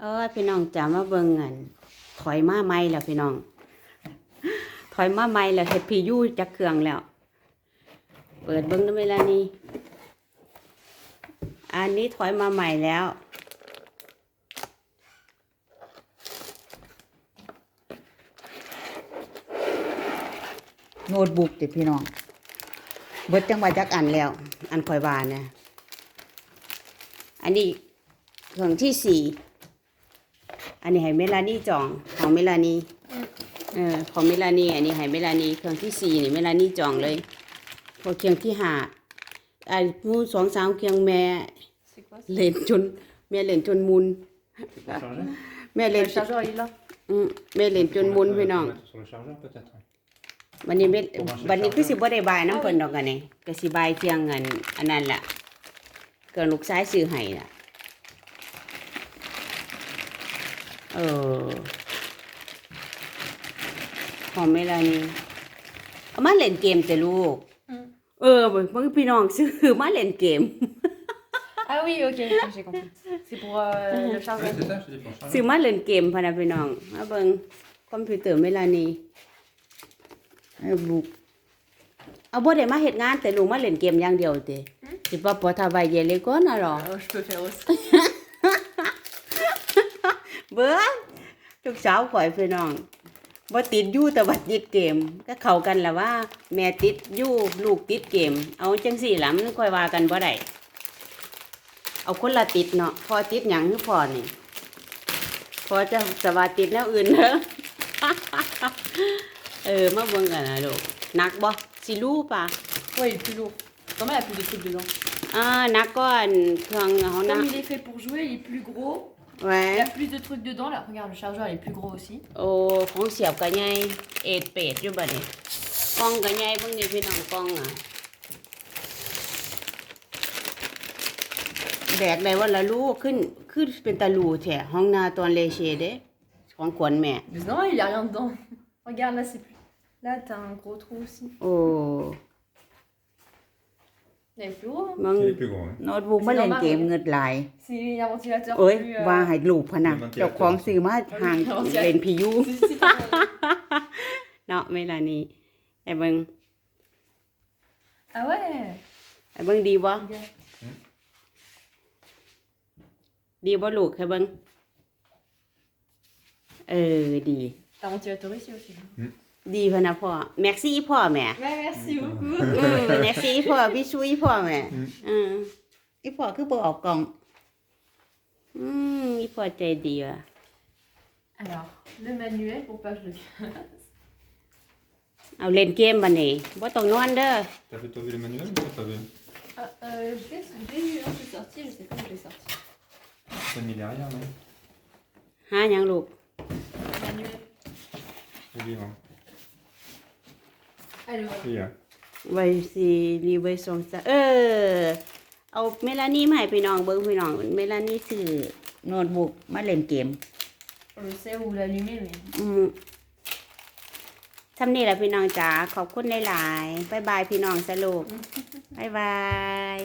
เออพี่น้องจ๋ามาเบิ่งเงินถอยมาใหม่แล้วพี่น้อง ถอยมาใหม่แล้วเฮ็ดพียูจักเครื่องแล้ว เปิดเบิ่งได้เวลานี้ อันนี้ถอยมาใหม่แล้ว โน้ตบุ๊กติพี่น้อง เบิดจังหว่าจักอันแล้ว อันคอยบานเนี่ย อันนี้เครื่องที่สี่ อันนี้ให้เมลานี่จองของเมลานี่เออของเมลานี่อันนี้ให้เมลานี่เครื่องที่สี่นี่เมลานี่จองเลยพอเครื่องที่ห้าไอ้หมูสองสามเครื่องแม่ C'est quoi เล่นจนแม่เล่นจนมุน C'est pour charger แม่เล่น Le chargeur il est là. อืมแม่เล่นจนมุน Faut พี่ mettre- น้อง faut mettre Sur le chargeur peut-être. วันนี้เม็ดผมว่าใช้วันนี้คือ charger สิบ่ได้บายน้ำเพิ่นดอกกันนี่ก็สิบายเที่ยงเงินอันนั้นล่ะเกินลูกชายซื้อให้ล่ะ เออหอมไหม่ล่ะนี่เอามาเล่นเกมแต่ลูกอืมเออเบิ่งพี่น้องซื้อมาเล่นเกม Ah oui, ok, j'ai compris. C'est pour euh, le Ouais, chargeur. c'est ça, je dis pour charger. ซื้อมาเล่นเกมพะนะพี่น้องมาเบิ่งคอมพิวเตอร์เวลานี้ให้ลูกเอาบ่ได้มาเฮ็ดงานแต่ลูกมาเล่นเกมอย่างเดียวติสิบ่ปอทาไว้เยเลก่อนน่ะหรอ Ah, je peux faire aussi. เบิ่งลูกสาวข่อยพี่น้องบ่ติดอยู่แต่ว่าติดเกม ก็เข้ากันล่ะว่า แม่ติดอยู่ลูกติดเกม เอาจังซี่ล่ะมันค่อยว่ากันบ่ได้เอาคนละติดเนาะพอติดหยังคือพอนี่พอจะสว่าติดแนวอื่นเด้อเออมาเบิ่งกันนะลูกหนักบ่สิรู้ป่ะ Ouais, il est plus lourd. Quand même, il y a plus de trucs dedans. อ่าหนักก็อันเครื่องเฮานะ Comme il est fait pour jouer, il est plus gros. แหว Il y a plus de trucs dedans. Là, regarde, le chargeur il est plus gros aussi. โอ้ของเสียบก็ใหญ่เอ็ดเป็ดอยู่บัดนี้กล้องก็ใหญ่เบิ่งนี่พี่น้องกล้องอะแบกได้วันละลูกขึ้นขึ้นเป็นตะลูแท้ห้องนาตอนเลเชเด้ของขวัญแม่ Mais non, il y a rien dedans. Regarde, là, c'est plus. Là, t'as un gros trou aussi. โอ้ Il est plus gros. hein. มึง Il est plus gros. hein. โน้ตบุ๊กมาเล่นเกมเงิดหลาย C'est un ventilateur เอ้ย plus. euh, ว่าให้ลูกพะนะมันเกี่ยวเจ้าของซื้อมาห่างเล่นพิยุ c'est- c'est pas mal. เนาะเวลานี้ไอ้เบิ่ง Ah ouais ไอ้เบิ่งดีบ่ Regarde. ดีบ่ลูกให้เบิ่งเออดี T'as un ventilateur ici aussi. ดีพะนะพ่อแม็กซี่พ่อแม่ Ouais, merci beaucoup. อืมแม็กซี่พ่อพี่ซุยพ่อแม่อืมอีพ่อคือบ่ออกกล่อง อืมอีพ่อใจดีว่ะ Alors, le manuel pour pas que je le casse. เอาเล่นเกมบัดนี้บ่ต้องนอนเด้อ T'as fait toi vu le manuel ou pas t'as vu Ah, euh, je l'ai je l'ai eu, hein, je l'ai sorti, je sais pas où je l'ai sorti. T'as mis derrière, non หาหยังลูก Manuel. Le livre. Hein. Allez, voilà. Il y a. ไว้สิรีไว้ส่งซะเออ เอาเมลานี่มาให้พี่น้องเบิ่งพี่น้องเมลานี่ซื้อโน้ตบุ๊กมาเล่นเกม Je sais où l'allumer, mais. อืมทำนี่แหละพี่น้องจ๋าขอบคุณหลายๆบายบายพี่น้องสรุปบายบาย